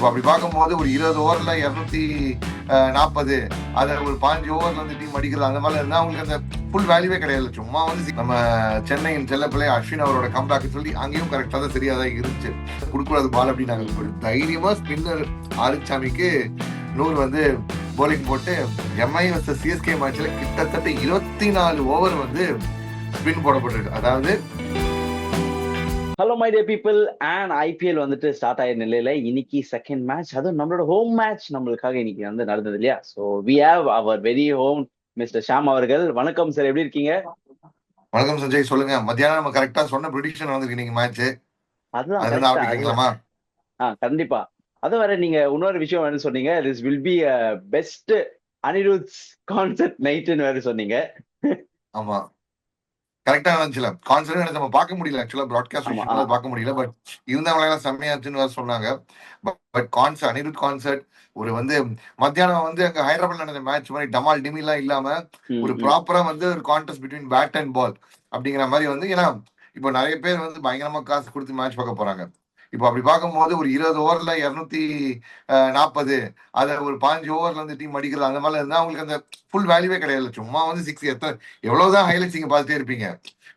இப்போ அப்படி பார்க்கும்போது ஒரு இருபது ஓவர்ல இருநூத்தி நாற்பது அதை ஒரு பாஞ்சு ஓவர்ல வந்து டீம் அடிக்கிறது அந்த மாதிரி இருந்தா அவங்களுக்கு அந்த ஃபுல் வேல்யூவே கிடையாது. சும்மா வந்து நம்ம சென்னையின் செல்லப்பிள்ளை அஸ்வின் அவரோட கம்பேக் சொல்லி அங்கேயும் கரெக்டாக தான் சரியாக தான் இருந்துச்சு. கொடுக்கூடாது பால் அப்படின்னு நாங்கள் தைரியமா ஸ்பின்னர் ஆரிச்சாமிக்கு நூறு வந்து போலிங் போட்டு எம்ஐ வர்சஸ் சிஎஸ்கே மேட்ச்ல கிட்டத்தட்ட இருபத்தி நாலு ஓவர் வந்து ஸ்பின் போடப்பட்டிருக்கு. அதாவது hello my dear people and IPL வந்துட்டு ஸ்டார்ட் ஆகிற நிலையில இன்னைக்கு செகண்ட் மேட்ச் அதுவும் நம்மளோட ஹோம் மேட்ச் நம்மளுக்காக இன்னைக்கு வந்து நடந்தது இல்லையா? So we have our very own Mr Sham அவர்கள். வணக்கம் சார் எப்படி இருக்கீங்க? வணக்கம் சஞ்சய். சொல்லுங்க. மத்தியானம் நம்ம கரெக்டா சொன்ன ப்ரிடிக்ஷன் வந்திருக்கு நீங்க மேட்ச் அதுதான் ஆ, கண்டிப்பா. அது வர நீங்க இன்னொரு விஷயம் வேணும் சொன்னீங்க? This will be best Anirudh's concert நைட்னு வேற சொன்னீங்க. ஆமா. கரெக்டா இருந்துச்சுல கான்சர்ட் நம்ம பார்க்க முடியல ஆக்சுவலா ப்ராட்காஸ்ட். பார்க்க முடியல பட் இருந்தவங்க எல்லாம் செம்மையாச்சுன்னு சொன்னாங்க பட் கான்சர்ட் அனிருத் கான்சர்ட் ஒரு வந்து மத்தியானம் வந்து அங்க ஹைதராபாத்ல நடந்த மேட்ச் மாதிரி டமால் டிமிலாம் இல்லாம ஒரு. ப்ராப்பரா வந்து ஒரு contest between bat and ball அப்படிங்கிற மாதிரி வந்து ஏன்னா இப்போ நிறைய பேர் வந்து பயங்கரமா காசு கொடுத்து மேட்ச் பார்க்க போறாங்க இப்போ அப்படி பார்க்கும்போது ஒரு இருபது ஓவர்ல இருநூத்தி நாற்பது அதை ஒரு பாஞ்சு ஓவர்ல வந்து டீம் அடிக்கிறது அந்த மாதிரி இருந்தா அவங்களுக்கு அந்த ஃபுல் வேல்யூவே கிடையாது. சும்மா வந்து சிக்ஸ் எத்தனை எவ்வளவுதான் ஹைலைட்ஸ் நீங்க பார்த்துட்டே இருப்பீங்க.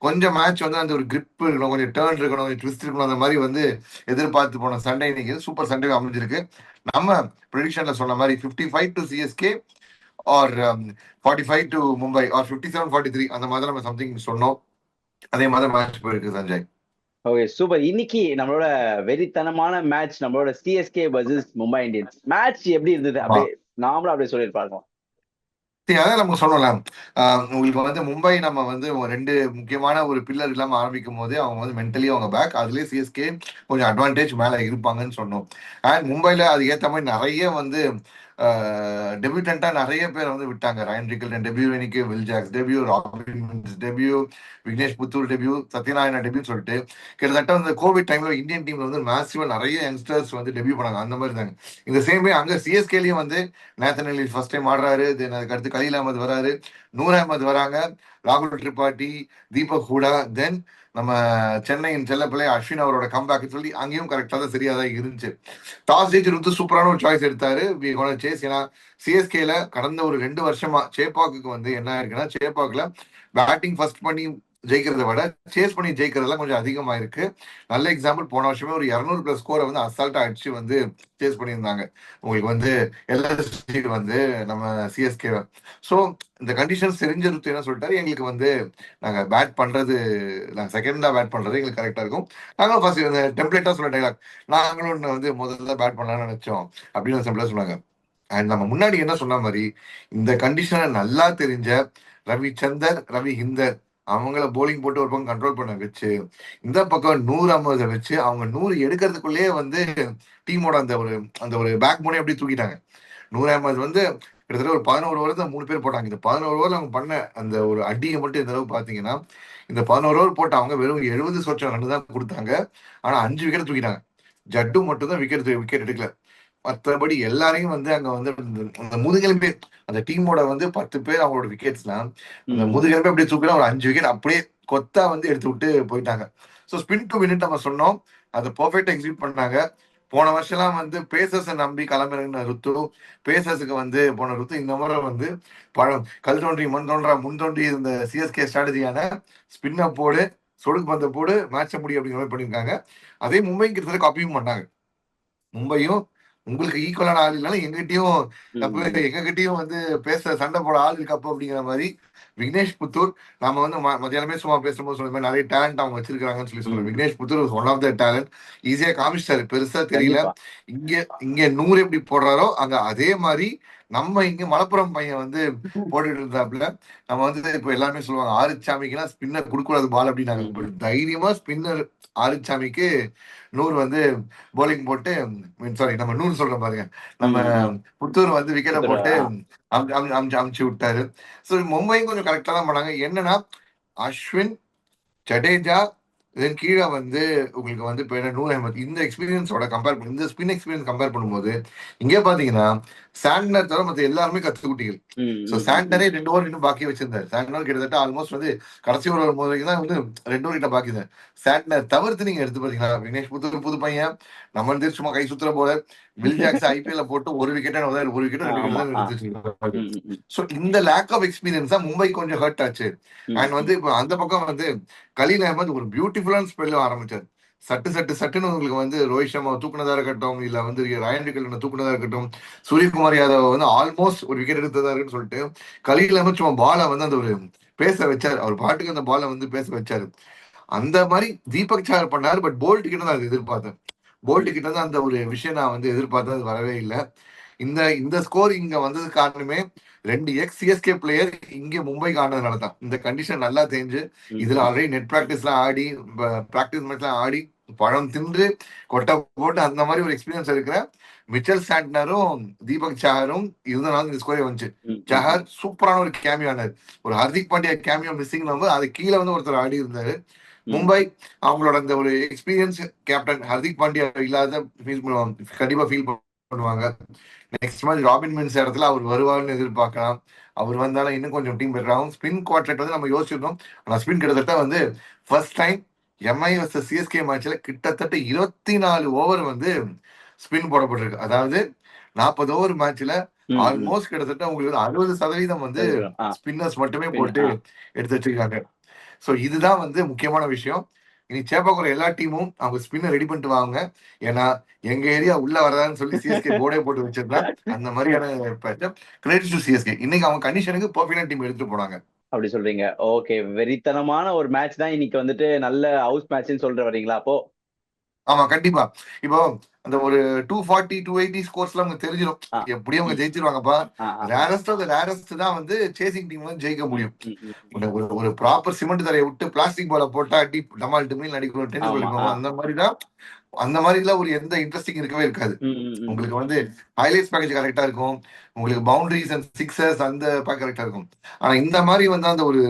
கொஞ்சம் மேட்ச் வந்து அந்த ஒரு கிரிப் இருக்கணும் கொஞ்சம் டேர்ன் இருக்கணும் கொஞ்சம் ட்விஸ்ட் இருக்கணும் அந்த மாதிரி வந்து எதிர்பார்த்து போன சண்டே இன்னைக்கு சூப்பர் சண்டே அமைஞ்சிருக்கு. நம்ம ப்ரெடிக்ஷன்ல சொன்ன மாதிரி fifty five to CSK or forty five to Mumbai or fifty seven forty three அந்த மாதிரி நம்ம சம்திங் சொன்னோம். அதே மாதிரி மேட்ச் போயிருக்கு சஞ்சய். ஓகே சூப்பர் இன்னைக்கு நம்மளோட வெறித்தனமான மேட்ச் நம்மளோட CSK versus Mumbai Indians match எப்படி இருந்தது? அப்படியே நாமளும் அப்படியே சொல்லியிருப்பாங்க அதான் நம்ம சொன்னோம்ல உங்களுக்கு வந்து மும்பை நம்ம வந்து ரெண்டு முக்கியமான ஒரு பில்லர் இல்லாம ஆரம்பிக்கும் போதே அவங்க வந்து மென்டலி அவங்க பேக் அதுலயே சிஎஸ்கே கொஞ்சம் அட்வான்டேஜ் மேல இருப்பாங்கன்னு சொன்னோம். அண்ட் மும்பைல அது ஏத்த மாதிரி நிறைய வந்து டெபியூட்டண்டாக நிறைய பேர் வந்து விட்டாங்க. ரயன் ரிக்கல்டன் டெபியூ இன்னைக்கு Will Jacks debut Robin debut Vignesh Puthur debut Satyanarayana debut சொல்லிட்டு கிட்டத்தட்ட வந்து கோவிட் டைம்ல இந்தியன் டீம்ல வந்து மேக்ஸிமம் நிறைய யங்ஸ்டர்ஸ் வந்து டெபியூ பண்ணாங்க. அந்த மாதிரி தாங்க. இந்த சேம் வே அங்க சிஎஸ்கேலயும் வந்து நேத்தன் அலி ஃபர்ஸ்ட் டைம் ஆடுறாரு. தென் அதுக்கு அடுத்து கலீல் அகமது வராரு. நூர் அகமது வராங்க. ராகுல் திரிபாட்டி தீபக் ஹூடா தென் நம்ம சென்னையின் செல்லப்பிள்ளை அஸ்வின் அவரோட கம்பேக் சொல்லி அங்கேயும் கரெக்டாக தான் சரியாக தான் இருந்துச்சு. டாஸ் ஜெயிச்சு வந்து சூப்பரான ஒரு சாய்ஸ் எடுத்தாரு. சேஸ் ஏன்னா சிஎஸ்கேல கடந்த ஒரு ரெண்டு வருஷமா சேப்பாக்கு வந்து என்ன இருக்குன்னா சேப்பாக்ல பேட்டிங் ஃபர்ஸ்ட் பண்ணி ஜெயிக்கிறத விட சேஸ் பண்ணி ஜெயிக்கிறதுலாம் கொஞ்சம் அதிகமா இருக்கு நல்ல எக்ஸாம்பிள் போன வருஷமே ஒரு இரநூறு பிளஸ் ஸ்கோரை வந்து அசால்ட்டா அடிச்சு வந்து சேஸ் பண்ணியிருந்தாங்க. உங்களுக்கு வந்து எல்எஸ்டி வந்து நம்ம சிஎஸ்கே ஸோ இந்த கண்டிஷன்ஸ் தெரிஞ்சிருத்து என்ன சொல்லிட்டாரு? எங்களுக்கு வந்து நாங்கள் பேட் பண்றது நாங்கள் செகண்டா பேட் பண்றது எங்களுக்கு கரெக்டா இருக்கும். நாங்களும் ஃபர்ஸ்ட் இந்த டெம்ப்ளேட்டா சொல்ல டைலாக் நாங்களும் வந்து முதல்ல பேட் பண்ணலாம்னு நினைச்சோம். அப்படின்னு சிம்பிளா சொன்னாங்க. அண்ட் நம்ம முன்னாடி என்ன சொன்ன மாதிரி இந்த கண்டிஷனை நல்லா தெரிஞ்ச ரவிச்சந்தர் ரவி ஹிந்தர் அவங்கள போலிங் போட்டு ஒரு பக்கம் கண்ட்ரோல் பண்ண வச்சு இந்த பக்கம் நூறு ஐம்பதை வச்சு அவங்க நூறு எடுக்கிறதுக்குள்ளேயே வந்து டீமோட அந்த ஒரு அந்த ஒரு பேக் போனே அப்படியே தூக்கிட்டாங்க. நூறு ஐம்பது வந்து கிட்டத்தட்ட ஒரு பதினோரு ஓவர் தான் மூணு பேர் போட்டாங்க. இந்த பதினோரு ஓவர் அவங்க பண்ண அந்த ஒரு அடியை மட்டும் இந்த அளவு பார்த்தீங்கன்னா இந்த பதினோரு ஓவர் போட்ட அவங்க வெறும் எழுபது சொச்சம் ரன் தான் கொடுத்தாங்க. ஆனால் அஞ்சு விக்கெட் தூக்கிட்டாங்க. ஜட்டு மட்டும் தான் விக்கெட் விக்கெட் எடுக்கல. மற்றபடி எல்லாரையும் வந்து அங்க வந்து அந்த- முதுகெலும்பே அந்த டீமோட வந்து பத்து பேர் அவங்களோட விக்கெட்ஸ்லாம் அந்த முதுகெலும்பே அப்படியே தூக்கினா ஒரு அஞ்சு விக்கெட் அப்படியே கொத்தா வந்து எடுத்து விட்டு போயிட்டாங்க. ஸோ ஸ்பின் டு மினிட் நம்ம சொன்னோம். அதை பர்ஃபெக்ட் எக்ஸிக்யூட் பண்ணாங்க. போன வருஷம்லாம் வந்து பேசர்ஸை நம்பி கிளம்புறங்கிற ருத்து பேசர்ஸுக்கு வந்து போன ருத்து இந்த முறை வந்து பழம். கல் தோன்றி மண் தோன்றா முன் தோன்றி இந்த சிஎஸ்கே ஸ்ட்ராட்டஜியான ஸ்பின்னை போடு சொடுக்கு பந்த போடு மேட்ச முடி அப்படிங்கிற மாதிரி பண்ணியிருக்காங்க. அதே கிட்டத்தட்ட காப்பியும் பண்ணாங்க. மும்பையும் உங்களுக்கு ஈக்குவலான ஆள் இல்லைனாலும் எங்கிட்டயும் தப்பு எங்ககிட்டயும் வந்து பேச சண்டை போட ஆள் இருக்கப்போ அப்படிங்கிற மாதிரி விக்னேஷ் புத்தூர் நாம வந்து மத்தியானமே சும்மா பேசும்போது சொன்ன மாதிரி நிறைய டேலண்ட் அவங்க வச்சிருக்காங்கன்னு சொல்லி சொல்றோம். Vignesh Puthur one of the talent ஈஸியா காமிச்சிட்டாரு. பெருசா தெரியல. இங்க இங்க நூறு எப்படி போடுறாரோ அங்க அதே மாதிரி நம்ம இங்க மலப்புரம் பையன் வந்து போட்டுட்டு இருந்தாப்புல நம்ம வந்து இப்ப எல்லாமே சொல்லுவாங்க ஆறுச்சாமிக்குலாம் ஸ்பின்னர் கொடுக்கூடாது பால் அப்படின்னாங்க. தைரியமா ஸ்பின்னர் ஆறுச்சாமிக்கு நூறு வந்து போலிங் போட்டு சாரி நம்ம நூறு சொல்றோம் பாருங்க. நம்ம புத்தூர் வந்து விக்கெட்டை போட்டு அமுச்சு அமுச்சு விட்டாரு. ஸோ மும்பையும் கொஞ்சம் கரெக்டா தான் பண்ணாங்க என்னன்னா அஸ்வின் ஜடேஜா இதன் கீழே வந்து உங்களுக்கு வந்து இப்போ நூர் அஹமத் இந்த எக்ஸ்பீரியன்ஸோட கம்பேர் பண்ணி இந்த ஸ்பின் எக்ஸ்பீரியன்ஸ் கம்பேர் பண்ணும்போது இங்கே பாத்தீங்கன்னா சாண்ட்னர் தவிர மற்ற எல்லாருமே கத்துக்குட்டிகள். ஸோ சாண்டனே ரெண்டு ஓவர் இன்னும் பாக்கி வச்சிருந்தாரு. சாண்டனர் கிட்டத்தட்ட ஆல்மோஸ்ட் வந்து கடைசி ஒரு ஒரு வரைக்கும் தான் வந்து ரெண்டு ஓவர் கிட்ட பாக்கி தான் சாண்டனர் தவிர்த்து நீங்க எடுத்து பாத்தீங்களா வினேஷ் புது புது பையன் நம்ம சும்மா கை சுத்துற போல வில் ஜாக்ஸ் ஐபிஎல்ல போட்டு ஒரு விக்கெட் ஒரு விக்கெட் ஸோ இந்த லேக் ஆஃப் எக்ஸ்பீரியன்ஸ் தான் மும்பை கொஞ்சம் ஹர்ட் ஆச்சு. அண்ட் வந்து இப்போ அந்த பக்கம் வந்து கலீல் அஹமத் ஒரு பியூட்டிஃபுல்லான ஸ்பெல்ல ஆரம்பிச்சார். சட்டு சட்டு சட்டுன்னு உங்களுக்கு வந்து ரோஹித் சர்மா தூக்குனதா இருக்கட்டும் இல்ல வந்து ராயன் கல்வனை தூக்குனதா இருக்கட்டும் சூரியகுமார் யாதவ் வந்து ஆல்மோஸ்ட் ஒரு விக்கெட் எடுத்ததா இருக்குன்னு சொல்லிட்டு கலீல் அஹமத் சும்மா பாலை வந்து அந்த ஒரு பேச வச்சார். அவர் பாட்டுக்கு அந்த பாலை வந்து பேச வச்சாரு. அந்த மாதிரி தீபக் சார் பண்ணாரு பட் போல்ட் கிட்ட தான் எதிர்பார்த்தேன். போல்ட் கிட்ட தான் அந்த ஒரு விஷயம் நான் வந்து எதிர்பார்த்தேன் அது வரவே இல்லை. இந்த இந்த ஸ்கோர் இங்க வந்தது காரணமே ரெண்டு எக்ஸ் சிஎஸ்கே பிளேயர் இங்க மும்பைக்கு ஆனதுனால தான். இந்த கண்டிஷன் நல்லா தெரிஞ்சு இதுல ஆல்ரெடி நெட் பிராக்டிஸ்லாம் ஆடி பிராக்டிஸ் மேட்ச்லாம் ஆடி பழம் தின்று கொட்டை போட்டு அந்த மாதிரி ஒரு எக்ஸ்பீரியன்ஸ் இருக்கிற மிச்சல் சாண்ட்னரும் தீபக் சஹரும் இருந்தனால இந்த ஸ்கோரே வந்துச்சு. சஹர் சூப்பரான ஒரு கேமியோ ஆனார். ஒரு ஹர்திக் பாண்டியா கேமியோ மிஸ்ஸிங் வந்து அது கீழே வந்து ஒருத்தர் ஆடி இருந்தாரு. மும்பை அவங்களோட அந்த ஒரு எக்ஸ்பீரியன்ஸ் கேப்டன் ஹர்திக் பாண்டியா இல்லாத ஃபீல் பண்ணுவாங்க. கண்டிப்பா ஃபீல் பண்ணுவாங்க. நெக்ஸ்ட் மேட்ச் ராபின் மின்ஸ் இடத்துல அவர் வருவார்னு எதிர்பார்க்கலாம். அவர் வந்தாலும் இன்னும் கொஞ்சம் டீம் பெட்டர் ஆகும். ஸ்பின் குவார்டர் வந்து நம்ம யோசிச்சிருந்தோம். ஆனா ஸ்பின் கிட்டத்தட்ட வந்து first time MI versus CSK மேட்ச்ல கிட்டத்தட்ட இருபத்தி நாலு ஓவர் வந்து ஸ்பின் போடப்பட்டிருக்கு. அதாவது நாற்பது ஓவர் மேட்ச்ல ஆல்மோஸ்ட் கிட்டத்தட்ட உங்களுக்கு அறுபது சதவீதம் வந்து ஸ்பின்னர்ஸ் மட்டுமே போட்டு எடுத்து வச்சிருக்காங்க. ஸோ இதுதான் வந்து முக்கியமான விஷயம். இனி சேப்பாக்குற எல்லா டீமும் அவங்க ஸ்பின்னர் ரெடி பண்ணிட்டு வாங்க. ஏன்னா எங்க ஏரியா உள்ள வரதான்னு சொல்லி சிஎஸ்கே போர்டே போட்டு வச்சிருந்தா அந்த மாதிரியான கிரெடிட் டு சிஎஸ்கே இன்னைக்கு அவங்க கண்டிஷனுக்கு பர்ஃபெக்டான டீம் எடுத்துட்டு போனாங்க. அப்படி சொல்றீங்க. ஓகே வெறித்தனமான ஒரு மேட்ச் தான் இன்னைக்கு வந்துட்டு நல்ல ஹவுஸ் மேட்ச்னு சொல்ற வரீங்களா அப்போ? ஆமா கண்டிப்பா. இப்போ அந்த ஒரு டூ ஃபார்ட்டி டூ எயிட்டி ஸ்கோர்ஸ்ல அவங்க தெரிஞ்சிடும் எப்படி அவங்க ஜெயிச்சிருவாங்கப்பா. ரேரஸ்ட் ஆஃப் ரேரஸ்ட் தான் வந்து சேசிங் டீம் வந்து ஜெயிக்க முடியும். ஒரு ஒரு ப்ராப்பர் சிமெண்ட் தரையை விட்டு பிளாஸ்டிக் பால போட்டா அடி டமால் டிமில் அடிக்கணும் டென்னிஸ் அடிக்கணும் அந்த மாதிரி தான் அந்த மாதிரிலாம் ஒரு எந்த இன்ட்ரெஸ்டிங் இருக்கவே இருக்காது. உங்களுக்கு வந்து ஹைலைட்ஸ் பேக்கேஜ் கரெக்டா இருக்கும். உங்களுக்கு பவுண்டரிஸ் அண்ட் சிக்ஸர்ஸ் அந்த பேக் கரெக்டா இருக்கும். ஆனா இந்த மாதிரி வந்து அந்த ஒரு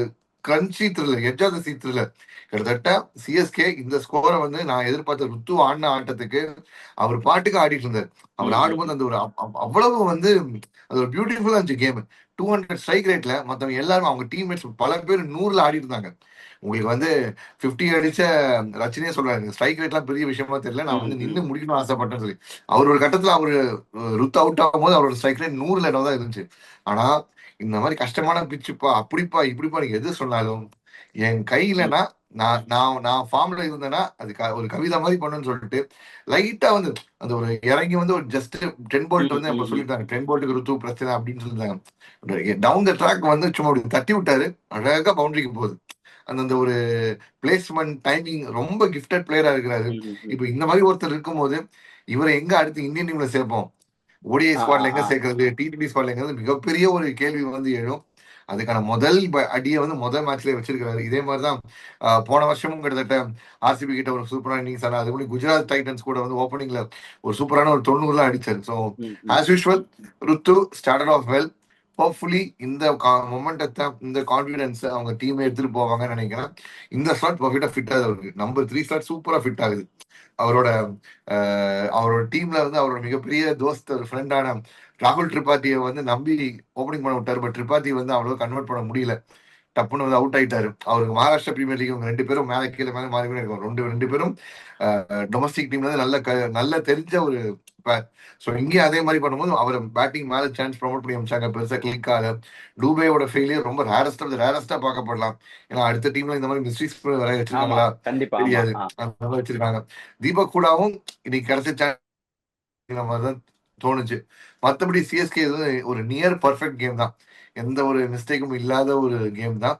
crunchy thriller edge of thriller கிட்டத்தட்ட சிஎஸ்கே இந்த ஸ்கோரை வந்து நான் எதிர்பார்த்த ருத்து ஆடின ஆட்டத்துக்கு அவர் பாட்டுக்கு ஆடிட்டு இருந்தார். அவர் ஆடும்போது அந்த ஒரு அவ்வளவு வந்து அது ஒரு பியூட்டிஃபுல்லா இருந்துச்சு கேம் டூ ஹண்ட்ரட் ஸ்ட்ரைக் ரேட்ல மற்றவங்க எல்லாரும் அவங்க டீம்மேட்ஸ் பல பேர் நூறுல ஆடி இருந்தாங்க. உங்களுக்கு வந்து பிப்டி அடிச்ச ரச்சனையே சொல்றாரு ஸ்ட்ரைக் ரேட்லாம் பெரிய விஷயமா தெரியல நான் வந்து நின்று முடிக்கணும்னு ஆசைப்பட்டேன்னு சொல்லி. அவர் ஒரு கட்டத்துல அவரு ருத் அவுட் ஆகும் போது அவரோட ஸ்ட்ரைக் ரேட் நூறுல இடம் தான் இருந்துச்சு. ஆனா இந்த மாதிரி கஷ்டமான பிச்சுப்பா அப்படிப்பா இப்படிப்பா நீங்க எது சொன்னாலும் என் கையிலனா நான் நான் நான் ஃபார்ம்ல இருந்தேன்னா அது ஒரு கவிதை மாதிரி பண்ணுன்னு சொல்லிட்டு லைட்டா வந்து அந்த ஒரு இறங்கி வந்து ஒரு ஜஸ்ட் டென் போல்ட் வந்து அப்ப சொல்லிட்டாங்க டென் போல்ட்டுக்கு ருத்து பிரச்சனை அப்படின்னு சொல்லிட்டாங்க டவுன் த ட்ராக் வந்து சும்மா அப்படி தட்டி விட்டாரு. அழகா பவுண்டரிக்கு போகுது. அந்த ஒரு பிளேஸ்மெண்ட் டைமிங் ரொம்ப கிஃப்டட் பிளேயரா இருக்கிறாரு. இப்ப இந்த மாதிரி ஒருத்தர் இருக்கும்போது இவரை எங்க அடுத்து இந்தியன் டீம்ல சேர்ப்போம்? ஓடிஐ ஸ்குவாட்ல எங்க சேர்க்கறது? டிடிபி ஸ்குவாட்ல எங்க மிகப்பெரிய ஒரு கேள்வி வந்து எழும். அதுக்கான முதல் அடியை வந்து முதல் மேட்ச்ல வச்சிருக்காரு இதே மாதிரிதான் போன வருஷமும் கிட்டத்தட்ட ஆர்சிபி கிட்ட ஒரு சூப்பரான இன்னிங்ஸ் ஆனா அது குஜராத் டைட்டன்ஸ் கூட வந்து ஓப்பனிங்ல ஒரு சூப்பரான ஒரு தொண்ணூறுலாம் அடிச்சாரு. So as usual Ruthu started off well hopefully இந்த மொமெண்டத்தை இந்த கான்பிடன்ஸ் அவங்க டீம் எடுத்துட்டு போவாங்கன்னு நினைக்கிறேன். இந்த ஸ்லாட் பர்ஃபெக்டா ஃபிட் ஆகுது அவருக்கு. நம்பர் த்ரீ ஸ்லாட் சூப்பரா ஃபிட் ஆகுது. அவரோட அவரோட டீம்ல வந்து அவரோட மிகப்பெரிய தோஸ்த் ஒரு ஃப்ரெண்டான ராகுல் திரிபாத்தியை வந்து நம்பி ஓப்பனிங் பண்ண விட்டாரு பட் திரிபாத்தி வந்து அவ்வளவு கன்வெர்ட் பண்ண முடியல. டப்புன்னு வந்து அவுட் ஆயிட்டாரு. அவருக்கு மகாராஷ்டிரா பிரீமியர் லீக் இவங்க ரெண்டு பேரும் மேலே கீழே மேலே மாறி இருக்கும் ரெண்டு ரெண்டு பேரும் டொமஸ்டிக் டீம்ல வந்து நல்ல நல்ல தெரிஞ்ச ஒரு ஸோ இங்கேயும் அதே மாதிரி பண்ணும்போது அவர் பேட்டிங் மேல சான்ஸ் ப்ரொமோட் பண்ணி அமைச்சாங்க. பெருசா கிளிக் ஆகல. டூபேயோட ஃபெயிலியர் ரொம்ப ரேரஸ்டா ரேரஸ்டா பார்க்கப்படலாம். ஏன்னா அடுத்த டீம்ல இந்த மாதிரி மிஸ்டேக்ஸ் வர வச்சிருக்காங்களா? தெரியாது. அந்த மாதிரி வச்சிருக்காங்க. தீபக் கூடாவும் இன்னைக்கு கிடைச்ச சான்ஸ் மாதிரிதான் தோணுச்சு. மற்றபடி சிஎஸ்கே ஒரு நியர் பர்ஃபெக்ட் கேம் தான். எந்த ஒரு மிஸ்டேக்கும் இல்லாத ஒரு கேம் தான்.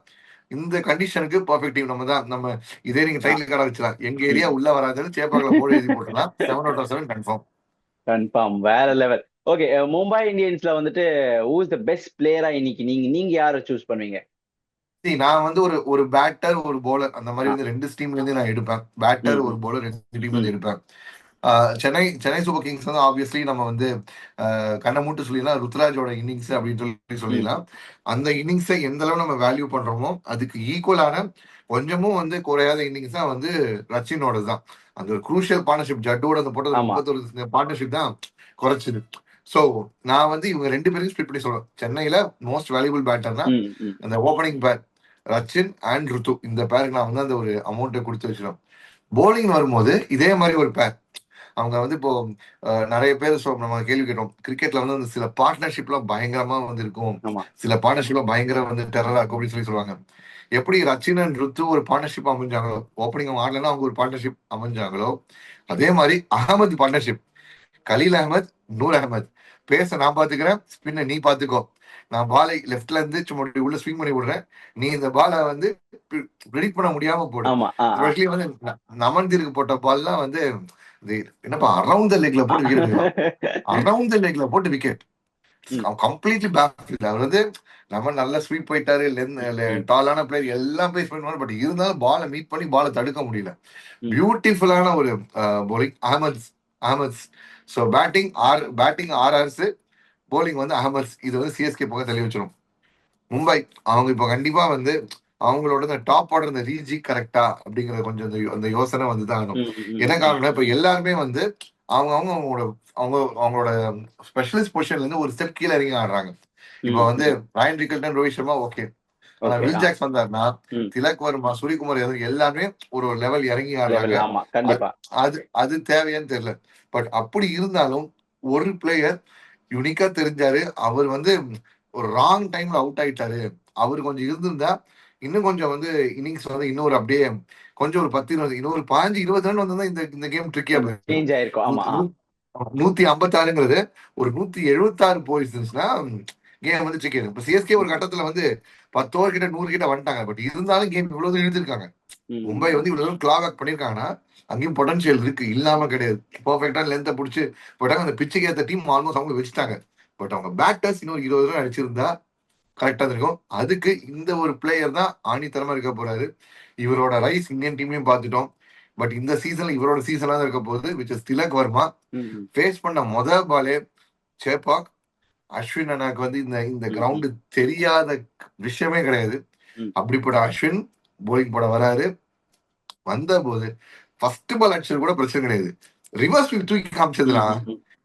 இந்த கண்டிஷனுக்கு பர்ஃபெக்ட் டீம் நம்ம தான். நம்ம இதே நீங்க டைட்டில் கார்டா வச்சலாம் எங்க ஏரியா உள்ள வராதுன்னு சேப்பாக்கல போட எழுதி போட்டலாம் seven out of seven confirm confirm வேற லெவல் ஓகே மும்பை இந்தியன்ஸ்ல வந்துட்டு ஹூ இஸ் த பெஸ்ட் பிளேயரா இன்னைக்கு நீங்க நீங்க யாரை சூஸ் பண்ணுவீங்க? நான் வந்து ஒரு ஒரு பேட்டர் ஒரு போலர் அந்த மாதிரி வந்து ரெண்டு டீம்ல இருந்து நான் எடுப்பேன். பேட்டர் ஒரு போலர் ரெண்டு டீம்ல இருந்து எடுப்பேன். சென்னை சென்னை சூப்பர் கிங்ஸ் வந்து ஆப்வியஸ்லி நம்ம வந்து கண்ணை மூட்டு சொல்லிடலாம். ருத்ராஜோட இன்னிங்ஸ் அப்படின்னு சொல்லி சொல்லிடலாம். அந்த இன்னிங்ஸை எந்த அளவு நம்ம வேல்யூ பண்றோமோ அதுக்கு ஈக்குவலான கொஞ்சமும் வந்து குறையாத இன்னிங்ஸ் தான் வந்து ரச்சினோட தான். அந்த குரூஷியல் பார்ட்னர்ஷிப் ஜட்டோட அந்த போட்ட ஆமா. முப்பத்தொரு பார்ட்னர்ஷிப் தான் குறைச்சது. சோ நான் வந்து இவங்க ரெண்டு பேரும் ஸ்பிட் பண்ணி சொல்றேன். சென்னையில மோஸ்ட் வேல்யூபிள் பேட்டர்னா. அந்த ஓப்பனிங் பேர் ரச்சின் அண்ட் ருத்து. இந்த பேருக்கு நான் வந்து அந்த ஒரு அமௌண்ட்டை கொடுத்து வச்சிடும் bowling வரும்போது இதே மாதிரி ஒரு பேர் அவங்க வந்து இப்போ நிறைய பேர் சொ- நம்ம கேள்வி கேட்டோம். கிரிக்கெட்ல வந்து அந்த சில பார்ட்னர்ஷிப்லாம் பயங்கரமா வந்து இருக்கும். சில பார்ட்னர்ஷிப்ல பயங்கர வந்து டெரரா இருக்கும் அப்படின்னு சொல்லி சொல்லுவாங்க. எப்படி ரச்சின் அண்ட் ருத்து ஒரு பார்ட்னர்ஷிப் அமைஞ்சாங்களோ ஓப்பனிங் ஆடலன்னா அவங்க ஒரு பார்ட்னர்ஷிப் அமைஞ்சாங்களோ அதே மாதிரி அகமது பார்ட்னர்ஷிப். கலீல் அகமது நூர் அகமது. பேச நான் பாத்துக்கிறேன் ஸ்பின்னை நீ பாத்துக்கோ. நான் பாலை லெஃப்ட்ல இருந்து சும்மா உள்ள ஸ்விங் பண்ணி விடுறேன் நீ இந்த பாலை வந்து ப்ரிடிக்ட் பண்ண முடியாம போடு. வந்து ந- நமன்தீருக்கு போட்ட பால்லாம் வந்து இது என்னப்பா அரவுண்ட் த லெக்ல போட்டு விக்கெட் அரவுண்ட் த லெக்ல போட்டு விக்கெட் கம்ப்ளீட்லி பேக் அவர் வந்து நம்ம நல்ல ஸ்வீப் போயிட்டாரு டாலான பிளேயர் எல்லாம் பிளேஸ் பண்ணுவாரு பட் இருந்தாலும் பாலை மீட் பண்ணி பாலை தடுக்க முடியல. பியூட்டிஃபுல்லான ஒரு bowling Ahmed Ahmed so batting R batting ஆர்ஆர்ஸ் bowling வந்து அகமது இது வந்து சிஎஸ்கே பக்கம் தள்ளி வச்சிடும் மும்பை அவங்க இப்போ கண்டிப்பா வந்து அவங்களோட இந்த டாப் ஆர்டர் இந்த ரீஜி கரெக்டா அப்படிங்கிற கொஞ்சம் அந்த யோசனை வந்து தான். என்ன காரணம்னா இப்ப எல்லாருமே வந்து அவங்க அவங்க அவங்களோட அவங்க அவங்களோட ஸ்பெஷலிஸ்ட் பொசிஷன்ல இருந்து ஒரு ஸ்டெப் கீழே இறங்கி ஆடுறாங்க. இப்ப வந்து Ryan Rickelton Rohit Sharma okay ஆனா வில். ஜாக்ஸ் வந்தாருன்னா. திலக் வர்மா சூரியகுமார் யாதவ் எல்லாருமே ஒரு லெவல் இறங்கி ஆடுறாங்க. அது அது தேவையான்னு தெரியல. பட் அப்படி இருந்தாலும் ஒரு பிளேயர் யுனிக்கா தெரிஞ்சாரு. அவர் வந்து ஒரு ராங் டைம்ல அவுட் ஆயிட்டாரு. அவர் கொஞ்சம் இருந்திருந்தா இன்னும் கொஞ்சம் வந்து இன்னிங்ஸ் வந்து இன்னொரு அப்படியே கொஞ்சம் ஒரு பத்து இருபது இன்னொரு பாஞ்சு இருபது ரன் வந்திருந்தா இந்த இந்த கேம் ட்ரிக்கியா சேஞ்ச் ஆயிருக்கும். ஆமா. நூத்தி ஐம்பத்தாறுங்கிறது ஒரு நூத்தி எழுபத்தாறு போயிருந்துச்சுன்னா கேம் வந்து ட்ரிக்கி இப்ப சிஎஸ்கே ஒரு கட்டத்துல வந்து பத்து ஓவர் கிட்ட நூறு கிட்ட வந்துட்டாங்க. பட் இருந்தாலும் கேம் இவ்வளவு ம், மும்பை வந்து இவ்வளவு கிளாக் அவுட் பண்ணிருக்காங்கன்னா அங்கேயும் பொட்டன்ஷியல் இருக்கு. இல்லாம கிடையாது. பர்ஃபெக்டா லென்த்தை பிடிச்சி போட்டாங்க அந்த பிச்சுக்கு ஏத்த டீம் ஆல்மோஸ்ட் அவங்க வச்சுட்டாங்க. பட் அவங்க பேட்டர்ஸ் இன்னொரு இருபது ரன் அடிச்சிருந்தா கரெக்டா இருக்கும் அதுக்கு இந்த ஒரு பிளேயர் தான் ஆணித்தரமா இருக்க போறாரு. இவரோட ரைஸ் இந்தியன் டீம்லயும் பார்த்துட்டோம். பட் இந்த சீசன்ல இவரோட சீசனா தான் இருக்க போகுது which is Tilak Varma. Face பண்ண முத பாலே சேப்பாக். அஸ்வின் அண்ணாக்கு வந்து இந்த இந்த. கிரவுண்டு தெரியாத விஷயமே கிடையாது. அப்படிப்பட்ட அஸ்வின் போலிங் போட வராரு. வந்த போது ஃபர்ஸ்ட் பால் அடிச்சது கூட பிரச்சனை கிடையாது. ரிவர்ஸ் தூக்கி காமிச்சதுலாம்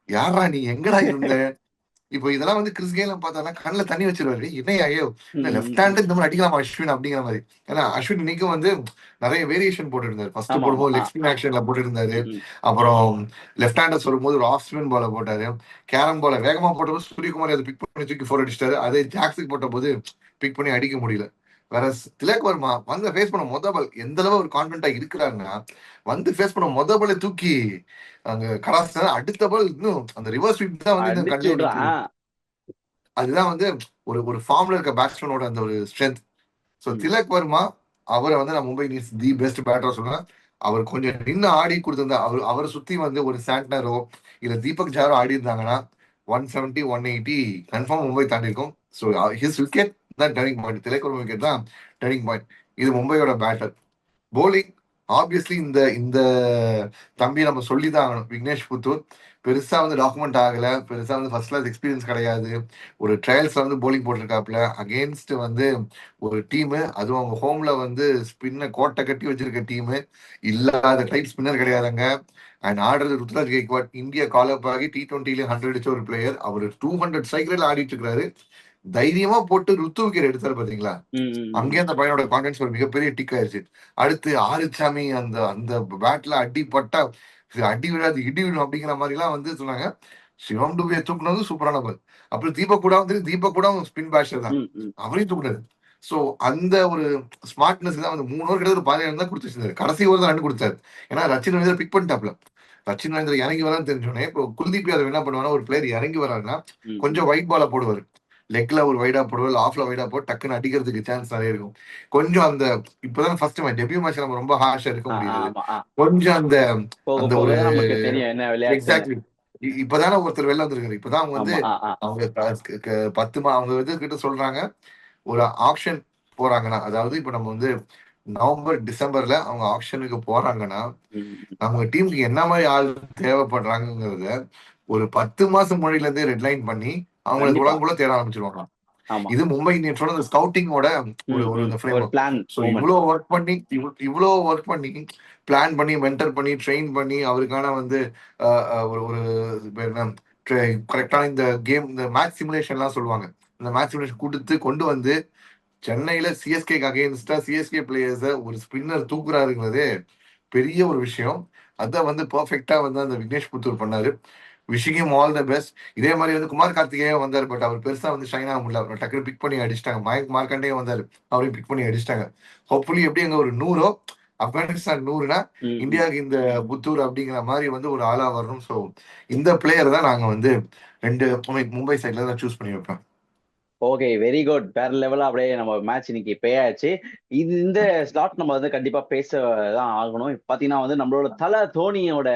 யாரா நீ? எங்கடா இருந்த? இப்போ இதெல்லாம் வந்து கிறிஸ் கேலாம் பார்த்தானா கண்ணுல தண்ணி வச்சிருவாரு. என்னையா ஐயோ லெஃப்ட் ஹேண்ட் இந்த மாதிரி அடிக்கலாமா அஸ்வின் அப்படிங்கிற மாதிரி. ஏன்னா அஸ்வின் இன்னைக்கும் வந்து நிறைய வேரியேஷன் போட்டு இருந்தாரு ஃபர்ஸ்ட் போடும்போது. லெக் ஸ்பின் ஆக்ஷன்ல போட்டு இருந்தாரு. அப்புறம் லெஃப்ட் ஹேண்டர் சொல்லும்போது ஒரு ஆஃப் ஸ்பின் பால போட்டாரு. கேரம் பால வேகமா போட்டபோது சூரியகுமார் அதை பிக் பண்ணி தூக்கி ஃபோர் அடிச்சிட்டாரு. அதே ஜாக்ஸுக்கு போட்ட போது பிக் பண்ணி அடிக்க முடியல. வேற திலக் வர்மா? வந்து ஃபேஸ் பண்ண மொத பால் எந்த அளவு ஒரு கான்பிடண்டா இருக்கிறாருன்னா வந்து ஃபேஸ் பண்ண மொத பாலை தூக்கி அங்க கடாச அடுத்த பால் இன்னும் அந்த ரிவர்ஸ் ஸ்வீப் தான் வந்து. அதுதான் வந்து ஒரு ஒரு ஃபார்ம்ல இருக்க பேட்ஸ்மேனோட அந்த ஒரு ஸ்ட்ரென்த் ஸோ ம். திலக் வர்மா? அவரை வந்து நான் Mumbai Indians the best batter சொல்லுவேன் அவர் கொஞ்சம் நின்று ஆடி கொடுத்திருந்தா அவர் அவரை சுத்தி வந்து ஒரு சாண்ட்னரோ இல்ல தீபக் ஜாரோ ஆடி இருந்தாங்கன்னா one seventy one eighty confirm Mumbai தாண்டி இருக்கும் ஸோ ஹிஸ் விக்கெட் தான் டர்னிங் பாயிண்ட் திலக் விக்கெட் தான் டர்னிங் பாயிண்ட் இது மும்பையோட பேட்டர் போலிங் ஆப்வியஸ்லி இந்த இந்த தம்பி நம்ம சொல்லி தான் ஆகணும். விக்னேஷ் புத்தூர் பெருசாக வந்து டாக்குமெண்ட் ஆகலை. பெருசாக வந்து ஃபர்ஸ்ட் கிளாஸ் எக்ஸ்பீரியன்ஸ் கிடையாது. ஒரு ட்ரையல்ஸ்ல வந்து போலிங் போட்டிருக்காப்புல. அகேன்ஸ்ட் வந்து ஒரு டீமு அதுவும் அவங்க ஹோமில் வந்து ஸ்பின்னை கோட்டை கட்டி வச்சிருக்க டீமு இல்லாத டைப் ஸ்பின்னர் கிடையாதுங்க. அண்ட் ஆடுறது Ruturaj Gaikwad. India call up ஆகி டி டுவெண்ட்டில ஹண்ட்ரட் அடிச்ச ஒரு பிளேயர் அவர் டூ ஹண்ட்ரட் சைக்கிளில் ஆடிட்டு இருக்காரு. தைரியமா போட்டு ருத்து விக்கெட் எடுத்தாரு பாத்தீங்களா. அங்கேயே அந்த பையனோட கான்டென்ட்ஸ் ஒரு மிகப்பெரிய டிக் ஆயிருச்சு. அடுத்து ஆறுச்சாமி அந்த அந்த பேட்ல அடி பட்டா அடி விழாது இடி விழும் அப்படிங்கிற மாதிரி எல்லாம் வந்து சொன்னாங்க. சிவம் டுபியை தூக்குனது சூப்பரான பால் அப்புறம் தீபக் கூட வந்து தீபக் கூட ஸ்பின் பேட்சர் தான். அவரையும் தூக்குனாரு. சோ அந்த ஒரு ஸ்மார்ட்னஸ் தான் வந்து மூணு ஓவர் கிட்ட ஒரு பதினேழு தான் கொடுத்துருந்தாரு கடைசி ஓவர் தான் ரெண்டு கொடுத்தாரு. ஏன்னா ரச்சின் ரவீந்தர் பிக் பண்ணிட்டாப்ல. ரச்சின் ரவீந்தர் இறங்கி வரான்னு தெரிஞ்சோடனே இப்போ குல்தீப் யாதவ் என்ன பண்ணுவாங்கன்னா ஒரு பிளேயர் இறங்கி வராருன்னா. கொஞ்சம் ஒயிட் பால போடுவார். லெக்ல ஒரு வைடா போடுவார் ஆஃப்ல வைடா போட்டு டக்குன்னு அடிக்கிறதுக்கு சான்ஸ் நிறைய இருக்கும் கொஞ்சம் அந்த இப்பதான் ஃபர்ஸ்ட் மேட்ச் டெபியூ மேட்ச் நம்ம ரொம்ப ஹாஷா இருக்க முடியாது. கொஞ்சம் அந்த அந்த ஒரு- எக்ஸாக்ட்லி இப்பதானே ஒருத்தர் வெளில வந்திருக்காரு இப்பதான் அவங்க வந்து. அவங்க பத்து மா அவங்க இது கிட்ட சொல்றாங்க ஒரு ஆக்ஷன் போறாங்கன்னா அதாவது இப்ப நம்ம வந்து நவம்பர் டிசம்பர்ல அவங்க ஆக்ஷனுக்கு போறாங்கன்னா. நம்ம டீமுக்கு என்ன மாதிரி ஆள் தேவைப்படுறாங்கிறத ஒரு பத்து மாசம் மொழியில இருந்தே ரெட்லைன் பண்ணி அவங்களுக்கு. உலகம் கூட தேட ஆரம்பிச்சிருவாங்க. ஆமா. இது மும்பை இந்தியன்ஸோட அந்த ஸ்கவுட்டிங்கோட ஒரு ஒரு பிளான் ஸோ இவ்வளோ ஒர்க் பண்ணி இவ்- இவ்வளோ ஒர்க் பண்ணி பிளான் பண்ணி மென்டர் பண்ணி ட்ரெயின் பண்ணி அவருக்கான வந்து ஒரு ஒரு கரெக்டான இந்த கேம் இந்த மேட்ச் சிமுலேஷன்லாம் சொல்லுவாங்க. இந்த மேட்ச் சிமுலேஷன் கொடுத்து கொண்டு வந்து சென்னையில சிஎஸ்கேக்கு அகேன்ஸ்டா சிஎஸ்கே பிளேயர்ஸை ஒரு ஸ்பின்னர் தூக்குறாருங்கிறதே பெரிய ஒரு விஷயம். அதை வந்து பர்ஃபெக்டா வந்து அந்த விக்னேஷ் புத்தூர் பண்ணாரு. விஷிங் ஆல் த பெஸ்ட் இதே மாதிரி வந்து குமார் கார்த்திகேயன் வந்தார் பட் அவர் பெருசா வந்து ஷைன் ஆக முடியல. அவர் டக்குனு பிக் பண்ணி அடிச்சிட்டாங்க. மயக் மார்க்கண்டே வந்தாரு அவரையும் பிக் பண்ணி அடிச்சிட்டாங்க. ஹோப்ஃபுல்லி எப்படி அங்க ஒரு நூறோ ஆப்கானிஸ்தான் நூறுனா இந்தியாவுக்கு இந்த புத்தூர் அப்படிங்கிற மாதிரி வந்து ஒரு ஆளா வரணும். ஸோ இந்த பிளேயர் தான் நாங்க வந்து ரெண்டு மும்பை- மும்பை சைட்ல தான் சூஸ் பண்ணி வைப்பேன் ஓகே வெரி குட் வேற லெவலா அப்படியே நம்ம மேட்ச் இன்னைக்கு பே ஆச்சு. இது இந்த ஸ்லாட் நம்ம வந்து கண்டிப்பா பேச தான் ஆகணும் பாத்தீங்கன்னா வந்து நம்மளோட தல தோனியோட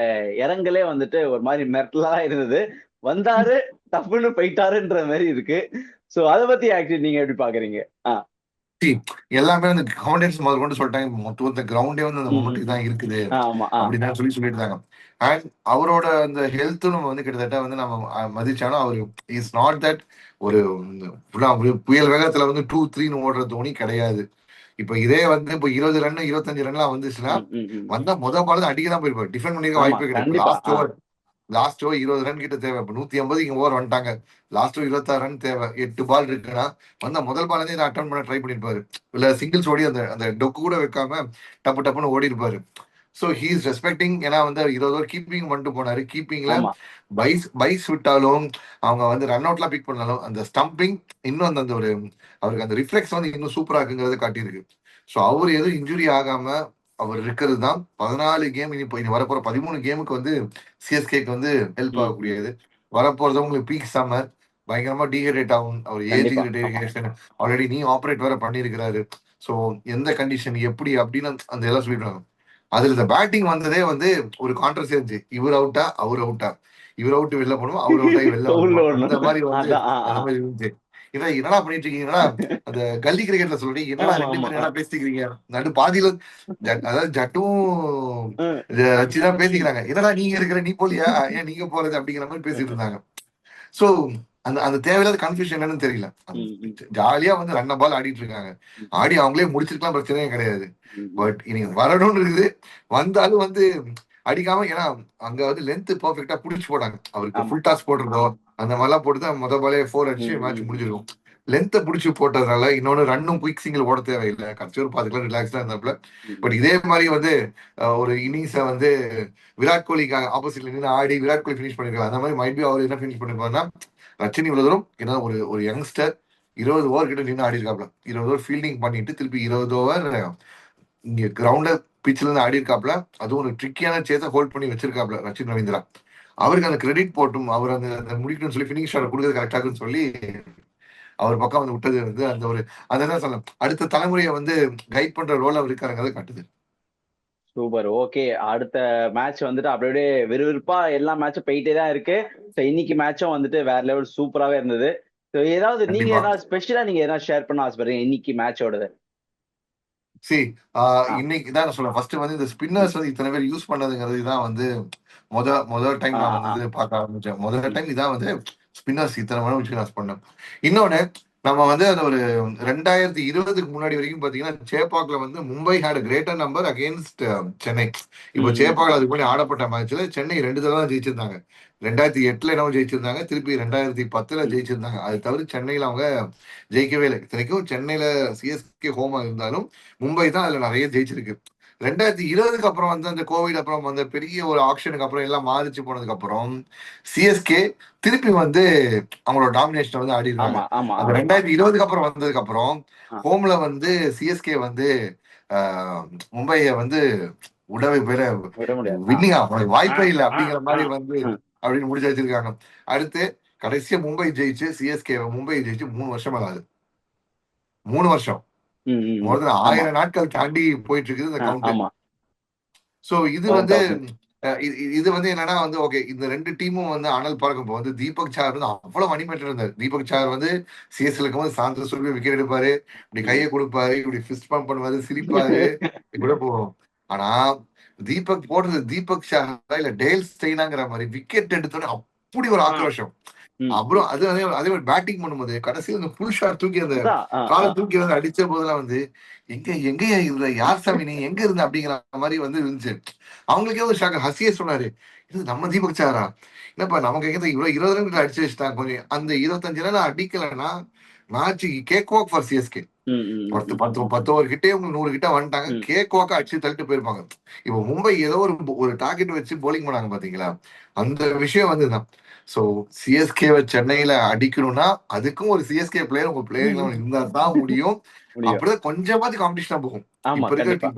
இறங்கலே வந்துட்டு ஒரு மாதிரி மிரட்டலா இருந்தது. வந்தாரு டப்புன்னு போயிட்டாருன்ற மாதிரி இருக்கு. சோ அதை பத்தி ஆக்சுவலி நீங்க எப்படி பாக்குறீங்க? எல்லாமே வந்து கான்ஃபிடன்ஸ் முதல் கொண்டு சொல்லிட்டாங்க. மொத்த கிரவுண்டே வந்து அந்த ம். மூமெண்ட்டுக்கு தான் இருக்குது அப்படின்னு சொல்லி சொல்லிட்டு இருந்தாங்க அண்ட் அவரோட அந்த ஹெல்த்தும் வந்து கிட்டத்தட்ட வந்து நம்ம மதிச்சாலும் அவர் இஸ் நாட் தட் ஒரு புயல் வேகத்துல வந்து டூ த்ரீன்னு ஓடுற தோனி கிடையாது. இப்ப இதே வந்து இப்ப இருபது ரன் இருபத்தஞ்சு ரன்லாம் வந்துச்சுன்னா ம், ம், ம். வந்தா முத பால் தான் அடிக்க தான் போயிருப்பாரு டிஃபெண்ட் பண்ணிருக்க ஆமா, வாய்ப்பே கிடையாது. லாஸ்ட் ஓவர் லாஸ்ட் ஓவர் இருபது ரன் கிட்ட தேவை. இப்ப நூத்தி ஐம்பது இங்க ஓவர் வந்துட்டாங்க. லாஸ்ட் ஓவர் இருபத்தாறு ரன் தேவை. எட்டு பால் இருக்குன்னா வந்தா முதல் பால் இதை அட்டன் பண்ண ட்ரை பண்ணிருப்பாரு. இல்ல சிங்கிள்ஸ் ஓடி அந்த அந்த டொக்கு கூட வைக்காம டப்பு டப்புன்னு ஓடி இருப்பாரு ஸோ ஹீ இஸ் ரெஸ்பெக்டிங் ஏன்னா வந்து இருபது ஓவர் கீப்பிங் பண்ணிட்டு போனாரு. கீப்பிங்ல பைஸ் பைஸ் விட்டாலும் அவங்க வந்து ரன் அவுட்லாம் பிக் பண்ணாலும் அந்த ஸ்டம்பிங் இன்னும் அந்த அந்த ஒரு அவருக்கு அந்த ரிஃப்ளெக்ஸ் வந்து இன்னும் சூப்பரா இருக்குங்கிறத காட்டியிருக்கு. ஸோ அவர் எதுவும் இன்ஜுரி ஆகாம அவர் இருக்கிறது தான். பதினாலு கேம் இனி இனி வரப்போற பதிமூணு கேமுக்கு வந்து சிஎஸ்கேக்கு வந்து ஹெல்ப். ஆகக்கூடியது. வரப்போறது உங்களுக்கு பீக் சம்மர் பயங்கரமா டீஹைட்ரேட் ஆகும். அவர் ஏஜ் ஆல்ரெடி நீ ஆப்ரேட் வேற பண்ணியிருக்கிறாரு. ஸோ எந்த கண்டிஷன் எப்படி அப்படின்னு அந்த இதெல்லாம் சொல்லிடுவாங்க அதுல இந்த பேட்டிங் வந்ததே வந்து ஒரு கான்ட்ரஸ் இருந்துச்சு இவர் அவுட்டா அவர் அவுட்டா இவர் அவுட் வெளில போகணும் அவர் அவுட் ஆகி வெளில. அந்த மாதிரி வந்து இருந்துச்சு. இதை என்னடா பண்ணிட்டு இருக்கீங்கன்னா அந்த கல்லி கிரிக்கெட்ல சொல்லி என்னடா ரெண்டு. பேரும் என்ன பேசிக்கிறீங்க? நடு பாதியில அதாவது ஜட்டும் ம். வச்சுதான் பேசிக்கிறாங்க. என்னடா நீங்க இருக்கிற நீ போலியா? ஏன் நீங்க போறது? அப்படிங்கிற மாதிரி பேசிட்டு இருந்தாங்க. சோ அந்த அந்த தேவையில்லாத கன்ஃபியூஷன் என்னன்னு தெரியல. ஜாலியா வந்து ரன்ன பால் ஆடிட்டு இருக்காங்க. ஆடி அவங்களே முடிச்சிருக்கலாம் பிரச்சனையே கிடையாது. பட் இனி வரணும்னு இருக்குது. வந்தாலும் வந்து அடிக்காம ஏன்னா அங்க வந்து லென்த் பெர்ஃபெக்டா புடிச்சு போட்டாங்க. அவருக்கு. ஃபுல் டாஸ் போட்டிருந்தோ அந்த மாதிரிலாம் போட்டு தான் முத பாலே ஃபோர் அடிச்சு மேட்ச். முடிஞ்சிருக்கும். லென்த்தை புடிச்சு போட்டதுனால இன்னொன்னு ரன்னும் குயிக் சிங்கிள் ஓட தேவையில்லை. கடைசி ஒரு பாத்துக்கலாம் ரிலாக்ஸ்டா இருந்தாப்ல ம். பட் இதே மாதிரி வந்து ஒரு இன்னிங்ஸை வந்து விராட் கோலிக்கு ஆப்போசிட்ல நின்று ஆடி விராட் கோலி ஃபினிஷ் பண்ணிருக்காங்க அந்த மாதிரி மைட் பி அவர் என்ன ஃபினிஷ் பண்ணிருப்பாருன்னா ரஜினி இவ்வளவு தூரம் ஏன்னா ஒரு ஒரு யங்ஸ்டர் இருபது ஓவர் கிட்ட நின்று ஆடி இருக்காப்ல. இருபது ஓவர் ஃபீல்டிங் பண்ணிட்டு திருப்பி இருபது ஓவர் இங்க கிரவுண்ட பிச்சில் இருந்து ஆடி இருக்காப்ல. அதுவும் ஒரு ட்ரிக்கியான சேஸை ஹோல்ட் பண்ணி வச்சிருக்காப்ல ரச்சின் ரவீந்திரா. அவருக்கு அந்த கிரெடிட் போட்டும் அவர் அந்த அந்த முடிக்கணும்னு சொல்லி ஃபினிஷ் ஷாட் கொடுக்கறது கரெக்டா சொல்லி அவர் பக்கம் வந்து விட்டது வந்து அந்த ஒரு அதான் சொல்லலாம் அடுத்த தலைமுறையை வந்து கைட் பண்ற ரோல் அவர் இருக்காருங்கிறத காட்டுது. சூப்பர் ஓகே அடுத்த மேட்ச் வந்துட்டு அப்படியே விறுவிறுப்பா எல்லா மேட்சும் போயிட்டே தான் இருக்கு. ஸோ இன்னைக்கு மேட்சும் வந்துட்டு வேற லெவல் சூப்பராகவே இருந்தது. ஸோ ஏதாவது நீங்க. ஏதாவது ஸ்பெஷலா நீங்க ஏதாவது ஷேர் பண்ண ஆசைப்படுறீங்க இன்னைக்கு மேட்சோடது சி இன்னைக்கு தான் நான் சொல்றேன். ஃபர்ஸ்ட் வந்து இந்த ஸ்பின்னர்ஸ் வந்து இத்தனை பேர் யூஸ் பண்ணதுங்கிறது தான் வந்து முத முதல் டைம் நான் வந்து பார்க்க ஆரம்பிச்சேன். முதல் டைம் இதான் வந்து ஸ்பின்னர்ஸ் இத்தனை மணி வச்சு நான் பண்ணேன். இன்னொன்னு நம்ம வந்து அந்த ஒரு ரெண்டாயிரத்தி இருபதுக்கு முன்னாடி வரைக்கும் பாத்தீங்கன்னா சேப்பாக்ல வந்து Mumbai had greater number against Chennai. இப்போ. சேப்பாக்ல அதுக்கு முன்னாடி ஆடப்பட்ட மேட்ச்ல சென்னை ரெண்டு தடவை தான் ஜெயிச்சிருந்தாங்க. ரெண்டாயிரத்தி எட்டுல என்னவோ ஜெயிச்சிருந்தாங்க திருப்பி ரெண்டாயிரத்தி பத்துல ஜெயிச்சிருந்தாங்க. அது தவிர சென்னையில அவங்க ஜெயிக்கவே இல்லை. இத்தனைக்கும் சென்னையில சிஎஸ்கே ஹோமா இருந்தாலும் மும்பை தான் அதுல நிறைய ஜெயிச்சிருக்கு. ரெண்டாயிரத்தி இருபதுக்கு அப்புறம் வந்து அந்த கோவிட் அப்புறம் அந்த பெரிய ஒரு ஆக்ஷனுக்கு அப்புறம் எல்லாம் மாறிச்சு போனதுக்கு அப்புறம் சிஎஸ்கே திருப்பி வந்து அவங்களோட டாமினேஷன் வந்து ஆடி இருக்காங்க ஆமா ஆமா அந்த ரெண்டாயிரத்தி இருபதுக்கு அப்புறம் வந்ததுக்கு அப்புறம். ஹோம்ல வந்து சிஎஸ்கே வந்து மும்பையை வந்து உடவை பெற வின்னிங்கா உனக்கு வாய்ப்பே இல்லை அப்படிங்கிற மாதிரி வந்து. அப்படின்னு முடிச்சு வச்சிருக்காங்க. அடுத்து கடைசியா மும்பை ஜெயிச்சு சிஎஸ்கே மும்பை ஜெயிச்சு மூணு வருஷம் ஆகுது. மூணு வருஷம். ஆயிரம் நாட்கள் தாண்டி போயிட்டு இருக்குது இந்த கவுண்ட் சோ இது வந்து இது வந்து என்னன்னா வந்து ஓகே இந்த ரெண்டு டீமும் வந்து அனல் பறக்கும் வந்து தீபக் சார் வந்து அவ்வளவு மணிமேட்டர் இருந்தார். தீபக் சார் வந்து சிஎஸ்ல இருக்கும்போது சாந்திர சுருபி விக்கெட் எடுப்பாரு. இப்படி கையை கொடுப்பாரு. இப்படி ஃபிஸ்ட் பம்ப் பண்ணுவாரு சிரிப்பாரு. இப்படி போகும் ஆனா தீபக் போடுறது தீபக் ஷாரா இல்ல டேல் ஸ்டெய்னாங்கிற மாதிரி விக்கெட் எடுத்தோன்னே அப்படி ஒரு ஆக்ரோஷம். அப்புறம் அது அதே அதே மாதிரி பேட்டிங் பண்ணும்போது கடைசியில் அந்த புல் ஷாட் தூக்கி அந்த காலை. தூக்கி வந்து அடிச்ச போதெல்லாம் வந்து எங்க எங்கயா இருந்த யார் சாமி நீ எங்க இருந்த அப்படிங்கிற மாதிரி வந்து இருந்துச்சு. அவங்களுக்கே ஒரு ஷாக் ஹசியே சொன்னாரு இது நம்ம தீபக் சாரா? என்னப்பா நமக்கு எங்க இவ்வளவு இருபது ரன் அடிச்சு வச்சுட்டாங்க கொஞ்சம் அந்த இருபத்தஞ்சு run அடிக்கலைன்னா match cake walk for CSK பத்து பத்து பத்து ஓவர் கிட்டே உங்களுக்கு நூறு கிட்ட வந்துட்டாங்க. கேக் வாக்க அடிச்சு தள்ளிட்டு போயிருப்பாங்க. இப்போ மும்பை ஏதோ ஒரு ஒரு டார்கெட் வச்சு போலிங் பண்ணாங்க பாத்தீங்களா? அந்த விஷயம் வந்துதான் சோ சிஎஸ்கேவை சென்னையில அடிக்கணும்னா அதுக்கும் ஒரு சிஎஸ்கே பிளேயர் உங்க பிளேயர் இருந்தா தான் முடியும். அப்படிதான் கொஞ்சமாச்சும் காம்படிஷனா போகும். இப்ப இருக்க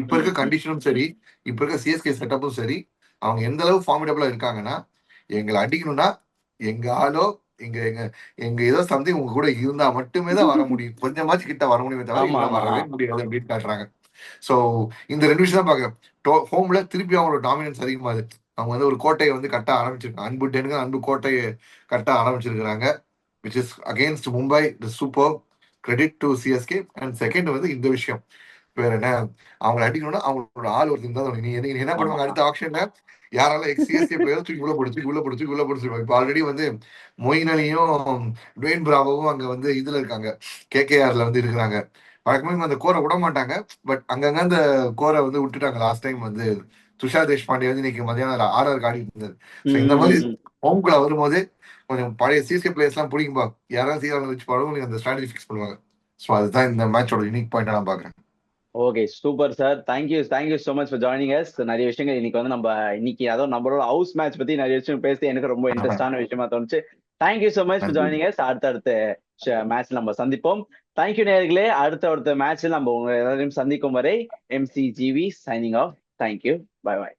இப்ப இருக்க கண்டிஷனும் சரி இப்ப இருக்க சிஎஸ்கே செட்டப்பும் சரி அவங்க எந்த அளவு ஃபார்மிடபிளா இருக்காங்கன்னா எங்களை அடிக்கணும்னா எங்க ஆளோ எங்க எங்க எங்க ஏதோ சம்திங் உங்க கூட இருந்தா மட்டுமே தான் வர முடியும். கொஞ்சமாச்சும் கிட்ட வர முடியுமே தவிர. வரவே முடியாது அப்படின்னு காட்டுறாங்க. சோ இந்த ரெண்டு விஷயம் தான் பாக்குறேன் ஹோம்ல திருப்பி அவங்களோட டாமினன்ஸ் அதிகமாகுது. அவங்க வந்து ஒரு கோட்டையை வந்து கட்ட ஆரம்பிச்சிருக்காங்க அன்பு டெனுக்கு அன்பு கோட்டையை கட்ட ஆரம்பிச்சிருக்கிறாங்க. Which is against Mumbai the super credit to CSK and second வந்து இந்த விஷயம். வேற என்ன? அவங்களை அடிக்கணும்னா அவங்களோட ஆள் ஒருத்தர் தான். நீ என்ன- பண்ணுவாங்க? அடுத்த ஆப்ஷன்ல யாரால எக்ஸ் சிஎஸ்கே பிளேயர் தூக்கி உள்ள போடுச்சு உள்ள போடுச்சு உள்ள போடுச்சு இப்போ ஆல்ரெடி வந்து மொயின் அலியும் டுவேன் பிராவோவும் அங்க வந்து இதுல இருக்காங்க. கேகேஆர்ல வந்து இருக்கிறாங்க. வழக்கமே அந்த கோரை விட மாட்டாங்க. பட் அங்கங்க அந்த கோரை வந்து விட்டுட்டாங்க. லாஸ்ட் டைம் வந்து துஷார் தேஷ்பாண்டே வந்து இன்னைக்கு மதியானம் ஆர்ஆர் ஆடிட்டு இருந்தாரு So, இந்த மாதிரி. ஹோம்குள்ள வரும்போது கொஞ்சம் பழைய சிஎஸ்கே பிளேயர்ஸ் எல்லாம் பிடிக்கும்பா? யாராவது சீக்கிரம் வச்சு பாடுவோம் நீங்க அந்த ஸ்ட்ராட்டஜி ஃபிக்ஸ் பண்ணுவாங்க. ஸோ அதுதான் இந்த மேட்சோட யூனிக் பாயிண்ட் நான் பாக்குறேன் okay super sir thank you thank you so much for joining us நிறைய விஷயங்கள் இன்னைக்கு வந்து நம்ம இன்னைக்கு அதுவும் நம்மளோட ஹவுஸ் மேட்ச் பத்தி நிறைய விஷயம் பேசி எனக்கு ரொம்ப இன்ட்ரெஸ்டான விஷயமா தோணுச்சு. Thank you so much for. Joining us அடுத்தடுத்த மேட்ச்ல நம்ம சந்திப்போம். தேங்க்யூ நேர்களே அடுத்த அடுத்த மேட்ச்ல நம்ம உங்க எல்லாரையும் சந்திக்கும் வரை MC GV signing off thank you bye bye